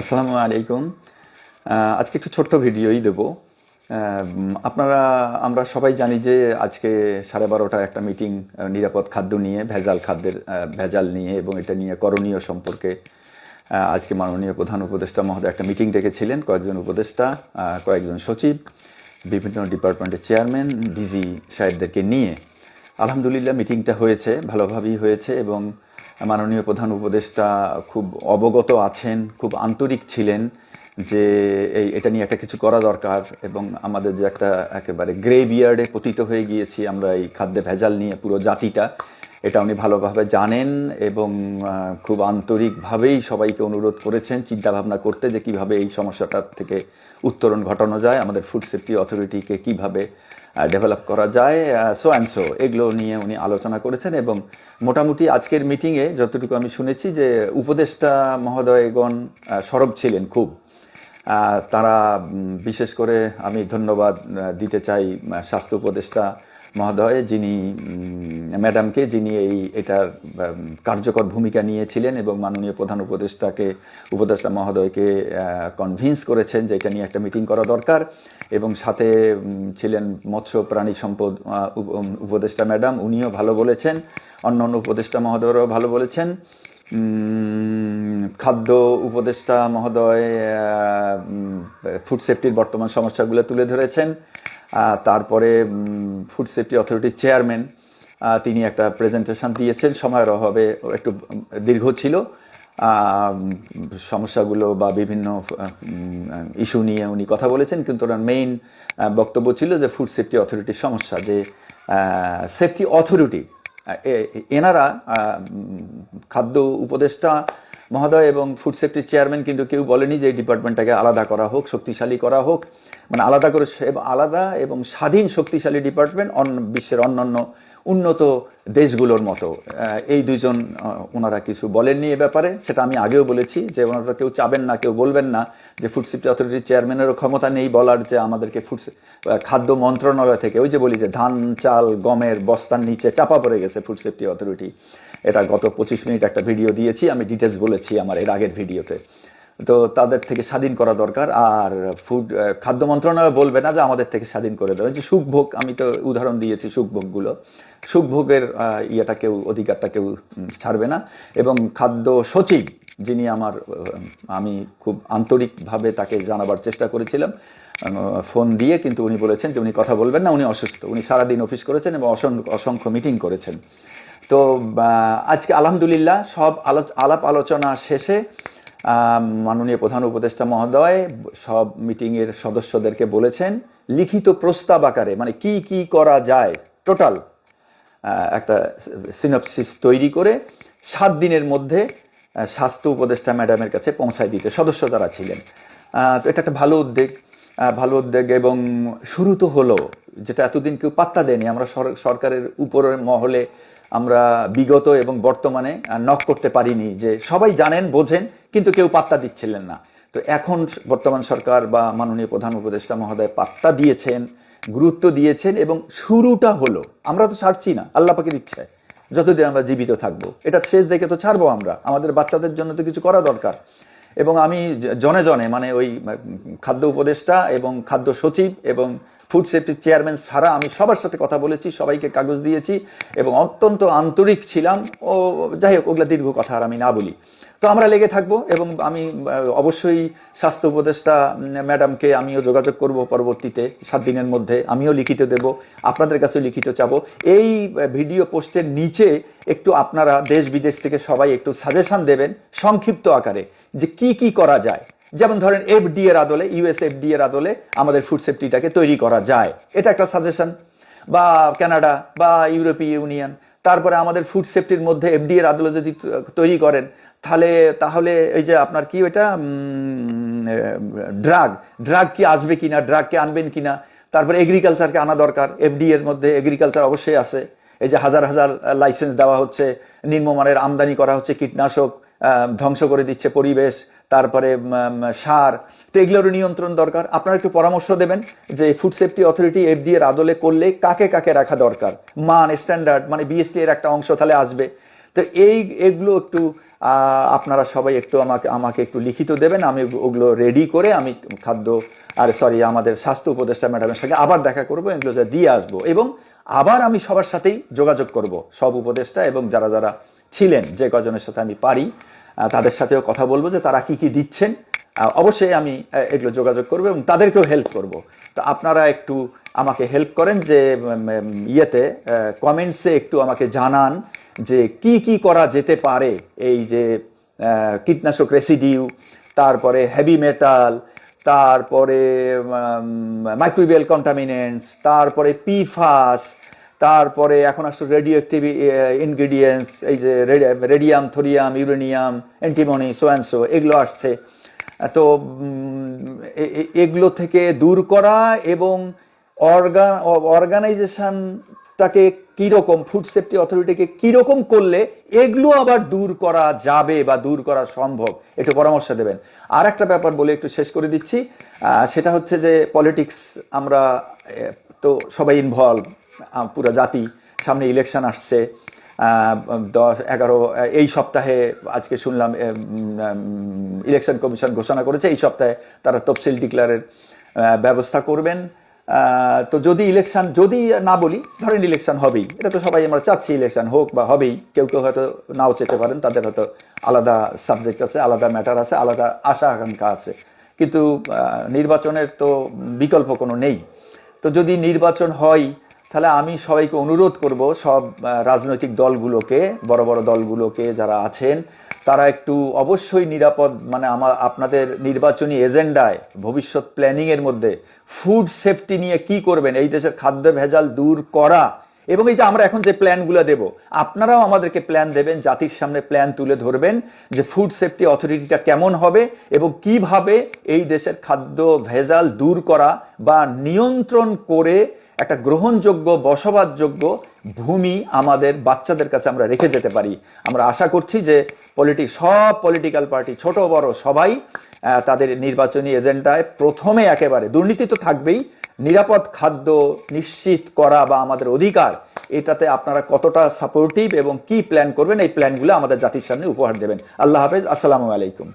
আসসালামু আলাইকুম। আজকে একটু ছোট্ট ভিডিওই দেব। আপনারা, আমরা সবাই জানি যে আজকে সাড়ে বারোটা একটা মিটিং নিরাপদ খাদ্য নিয়ে, ভেজাল খাদ্যের ভেজাল নিয়ে এবং এটা নিয়ে করণীয় সম্পর্কে আজকে মাননীয় প্রধান উপদেষ্টা মহোদয় একটা মিটিং ডেকেছিলেন। কয়েকজন উপদেষ্টা কয়েকজন সচিব, বিভিন্ন ডিপার্টমেন্টের চেয়ারম্যান, ডিজি সাহেবদেরকে নিয়ে। আলহামদুলিল্লাহ মিটিংটা হয়েছে, ভালোভাবেই হয়েছে এবং মাননীয় প্রধান উপদেষ্টা খুব অবগত আছেন, খুব আন্তরিক ছিলেন যে এই, এটা নিয়ে একটা কিছু করা দরকার এবং আমাদের যে একটা একেবারে গ্রে বিয়ার্ডে পতিত হয়ে গিয়েছি আমরা এই খাদ্যে ভেজাল নিয়ে পুরো জাতিটা, এটা উনি ভালোভাবে জানেন এবং খুব আন্তরিকভাবেই সবাইকে অনুরোধ করেছেন চিন্তাভাবনা করতে যে কীভাবে এই সমস্যাটার থেকে উত্তরণ ঘটানো যায়, আমাদের ফুড সেফটি অথরিটিকে কীভাবে ডেভেলপ করা যায় সো অ্যান্ড সো এগুলো নিয়ে উনি আলোচনা করেছেন এবং মোটামুটি আজকের মিটিংয়ে যতটুকু আমি শুনেছি যে উপদেষ্টা মহোদয়গণ সরব ছিলেন খুব। তারা বিশেষ করে আমি ধন্যবাদ দিতে চাই স্বাস্থ্য উপদেষ্টা মহোদয়, যিনি ম্যাডামকে যিনি এই এটার কার্যকর ভূমিকা নিয়েছিলেন এবং মাননীয় প্রধান উপদেষ্টাকে, উপদেষ্টা মহোদয়কে কনভিন্স করেছেন যে এটা নিয়ে একটা মিটিং করা দরকার এবং সাথে ছিলেন মৎস্য প্রাণী সম্পদ উপ- উপদেষ্টা ম্যাডাম, উনিও ভালো বলেছেন। অন্য অন্য উপদেষ্টা মহোদয়রাও ভালো বলেছেন। খাদ্য উপদেষ্টা মহোদয় ফুড সেফটির বর্তমান সমস্যাগুলো তুলে ধরেছেন। তারপরে ফুড সেফটি অথরিটির চেয়ারম্যান তিনি একটা প্রেজেন্টেশন দিয়েছেন। সময়ের অভাবে একটু দীর্ঘ ছিল। সমস্যাগুলো বা বিভিন্ন ইস্যু নিয়ে উনি কথা বলেছেন। কিন্তু ওনার মেইন বক্তব্য ছিল যে ফুড সেফটি অথরিটির সমস্যা, যে সেফটি অথরিটি এনারা খাদ্য উপদেষ্টা মহোদয় এবং ফুড সেফটি চেয়ারম্যান কিন্তু কেউ বলেনি যে এই ডিপার্টমেন্টটাকে আলাদা করা হোক, শক্তিশালী করা হোক। মানে আলাদা করে আলাদা এবং স্বাধীন শক্তিশালী ডিপার্টমেন্ট অন্য বিশ্বের অন্যান্য উন্নত দেশগুলোর মতো। এই দুজন ওনারা কিছু বলেননি এ ব্যাপারে। সেটা আমি আগেও বলেছি যে ওনারা কেউ চাবেন না, কেউ বলবেন না যে ফুড সেফটি অথরিটির চেয়ারম্যানেরও ক্ষমতা নেই বলার যে আমাদেরকে ফুড খাদ্য মন্ত্রণালয় থেকে। ওই যে বলি যে ধান, চাল, গমের বস্তার নিচে চাপা পড়ে গেছে ফুড সেফটি অথরিটি এটা গত পঁচিশ মিনিট একটা ভিডিও দিয়েছি, আমি ডিটেলস বলেছি আমার এর আগের ভিডিওতে। তো তাদের থেকে স্বাধীন করা দরকার। আর ফুড খাদ্য মন্ত্রণালয় বলবে না যে আমাদের থেকে স্বাধীন করে দেবে। যে সুখভোগ আমি তো উদাহরণ দিয়েছি সুখভোগগুলো সুখভোগের ইয়েটা কেউ, অধিকারটা কেউ ছাড়বে না। এবং খাদ্য সচিব যিনি আমার আমি খুব আন্তরিকভাবে তাকে জানাবার চেষ্টা করেছিলাম ফোন দিয়ে, কিন্তু উনি বলেছেন যে উনি কথা বলবেন না, উনি অসুস্থ। উনি সারাদিন অফিস করেছেন এবং অসংখ্য মিটিং করেছেন। তো আজকে আলহামদুলিল্লাহ সব আলাপ আলোচনা শেষে মাননীয় প্রধান উপদেষ্টা মহোদয় সব মিটিংয়ের সদস্যদেরকে বলেছেন, লিখিত প্রস্তাব আকারে মানে কি কি করা যায়, টোটাল একটা সিনপসিস তৈরি করে সাত দিনের মধ্যে স্বাস্থ্য উপদেষ্টা ম্যাডামের কাছে পৌঁছায় দিতে, সদস্য যারা ছিলেন। তো এটা একটা ভালো উদ্যোগ ভালো উদ্যোগ এবং শুরু তো হলো, যেটা এতদিন কেউ পাত্তা দেয়নি। আমরা সরকারের উপরের মহলে আমরা বিগত এবং বর্তমানে নক করতে পারিনি যে সবাই জানেন, বোঝেন, কিন্তু কেউ পাত্তা দিচ্ছিলেন না। তো এখন বর্তমান সরকার বা মাননীয় প্রধান উপদেষ্টা মহোদয় পাত্তা দিয়েছেন, গুরুত্ব দিয়েছেন এবং শুরুটা হলো। আমরা তো ছাড়ছি না, আল্লাহ পাকের ইচ্ছায়। যতদিন আমরা জীবিত থাকব, এটা শেষ দেখে তো ছাড়বো আমরা। আমাদের বাচ্চাদের জন্য তো কিছু করা দরকার। এবং আমি জনে জনে মানে ওই খাদ্য উপদেষ্টা এবং খাদ্য সচিব এবং ফুড সেফটি চেয়ারম্যান সারা, আমি সবার সাথে কথা বলেছি, সবাইকে কাগজ দিয়েছি এবং অত্যন্ত আন্তরিক ছিলাম। ও, যাই হোক, ওগুলা দীর্ঘ কথা আর আমি না বলি। তো আমরা লেগে থাকব এবং আমি অবশ্যই স্বাস্থ্য উপদেষ্টা ম্যাডামকে আমিও যোগাযোগ করব পরবর্তীতে, সাত দিনের মধ্যে, আমিও লিখিত দেব, আপনাদের কাছে লিখিত চাবো। এই ভিডিও পোস্টের নিচে একটু আপনারা দেশ বিদেশ থেকে সবাই একটু সাজেশন দেবেন, সংক্ষিপ্ত আকারে, যে কি কি করা যায়। যেমন ধরেন এফডি এর আদলে ইউএস এফডি এর আদলে আমাদের ফুড সেফটিটাকে তৈরি করা যায়। এটা একটা সাজেশন বা কানাডা বা ইউরোপীয় ইউনিয়ন তারপরে আমাদের ফুড সেফটির মধ্যে এফডি এর আদলে যদি তৈরি করেন, তাহলে তাহলে এই যে আপনার কি ওইটা ড্রাগ ড্রাগ কি আসবে কিনা ড্রাগকে আনবেন কিনা, তারপরে এগ্রিকালচারকে আনা দরকার। এফডি এর মধ্যে এগ্রিকালচার অবশ্যই আছে। এই যে হাজার হাজার লাইসেন্স দেওয়া হচ্ছে, নিম্নমানের আমদানি করা হচ্ছে, কীটনাশক ধ্বংস করে দিচ্ছে পরিবেশ তারপরে সার, তো এগুলোরও নিয়ন্ত্রণ দরকার। আপনারা একটু পরামর্শ দেবেন যে ফুড সেফটি অথরিটি এফডি এর আদলে করলে কাকে কাকে রাখা দরকার? মান স্ট্যান্ডার্ড মানে বিএসটি এর একটা অংশ তাহলে আসবে। তো এই, এগুলো একটু আপনারা সবাই একটু আমাকে আমাকে একটু লিখিত দেবেন, আমি ওগুলো রেডি করে আমি খাদ্য, আর সরি আমাদের স্বাস্থ্য উপদেষ্টা ম্যাডামের সঙ্গে আবার দেখা করব এগুলো যা দিয়ে আসব এবং আবার আমি সবার সাথেই যোগাযোগ করব, সব উপদেষ্টা এবং যারা যারা ছিলেন, যে কজনের সাথে আমি পারি তাদের সাথেও কথা বলব যে তারা কি কি দিচ্ছেন। অবশ্যই আমি এগুলো যোগাযোগ করব এবং তাদেরকেও হেল্প করব। তো আপনারা একটু আমাকে হেল্প করেন যে ইয়েতে কমেন্টসে একটু আমাকে জানান যে কি কি করা যেতে পারে। এই যে কীটনাশক রেসিডিউ তারপরে হেভি মেটাল তারপরে মাইক্রোবিয়াল কন্টামিনেন্টস তারপরে পিফাস তারপরে এখন আসলে রেডিও অ্যাক্টিভ ইনগ্রিডিয়েন্টস এই যে রেডিয়াম থোরিয়াম ইউরেনিয়াম অ্যান্টিমনি সোয়ানসো এগুলো আসছে। তো এগুলো থেকে দূর করা এবং অর্গান অর্গানাইজেশনটাকে কীরকম ফুড সেফটি অথরিটিকে কীরকম করলে এগুলো আবার দূর করা যাবে বা দূর করা সম্ভব? একটু পরামর্শ দেবেন। আর একটা ব্যাপার বলে একটু শেষ করে দিচ্ছি। সেটা হচ্ছে যে পলিটিক্স আমরা তো সবাই ইনভলভ পুরো জাতি, সামনে ইলেকশন আসছে দশ, এগারো এই সপ্তাহে আজকে শুনলাম ইলেকশন কমিশন ঘোষণা করেছে, এই সপ্তাহে তারা তফসিল ডিক্লারের ব্যবস্থা করবেন। তো যদি ইলেকশন যদি না বলি, ধরেন ইলেকশন হবেই, এটা তো সবাই আমরা চাচ্ছি ইলেকশন হোক বা হবেই, কেউ কেউ হয়তো নাও চেতে পারেন, তাদের হয়তো আলাদা সাবজেক্ট আছে, আলাদা ম্যাটার আছে, আলাদা আশা আকাঙ্ক্ষা আছে। কিন্তু নির্বাচনের তো বিকল্প কোনো নেই। তো যদি নির্বাচন হয় তাহলে আমি সবাইকে অনুরোধ করব, সব রাজনৈতিক দলগুলোকে, বড় বড় দলগুলোকে যারা আছেন, তারা একটু অবশ্যই নিরাপদ মানে আমার আপনাদের নির্বাচনী এজেন্ডায়, ভবিষ্যৎ প্ল্যানিংয়ের মধ্যে ফুড সেফটি নিয়ে কি করবেন, এই দেশের খাদ্য ভেজাল দূর করা, এবং এই যে আমরা এখন যে প্ল্যানগুলো দেব, আপনারাও আমাদেরকে প্ল্যান দেবেন, জাতির সামনে প্ল্যান তুলে ধরবেন, যে ফুড সেফটি অথরিটিটা কেমন হবে, এবং কীভাবে এই দেশের খাদ্য ভেজাল দূর করা বা নিয়ন্ত্রণ করে একটা গ্রহণযোগ্য, বসবাসযোগ্য ভূমি আমাদের বাচ্চাদের কাছে আমরা রেখে যেতে পারি। আমরা আশা করছি যে পলিটিক সব পলিটিক্যাল পার্টি, ছোট, বড়, সবাই তাদের নির্বাচনী এজেন্ডায় প্রথমে একেবারে, দুর্নীতি তো থাকবেই, নিরাপদ খাদ্য নিশ্চিত করা বা আমাদের অধিকার, এটাতে আপনারা কতটা সাপোর্টিভ এবং কি প্ল্যান করবেন, এই প্ল্যানগুলো আমাদের জাতির সামনে উপহার দেবেন। আল্লাহ হাফেজ, আসসালামু আলাইকুম।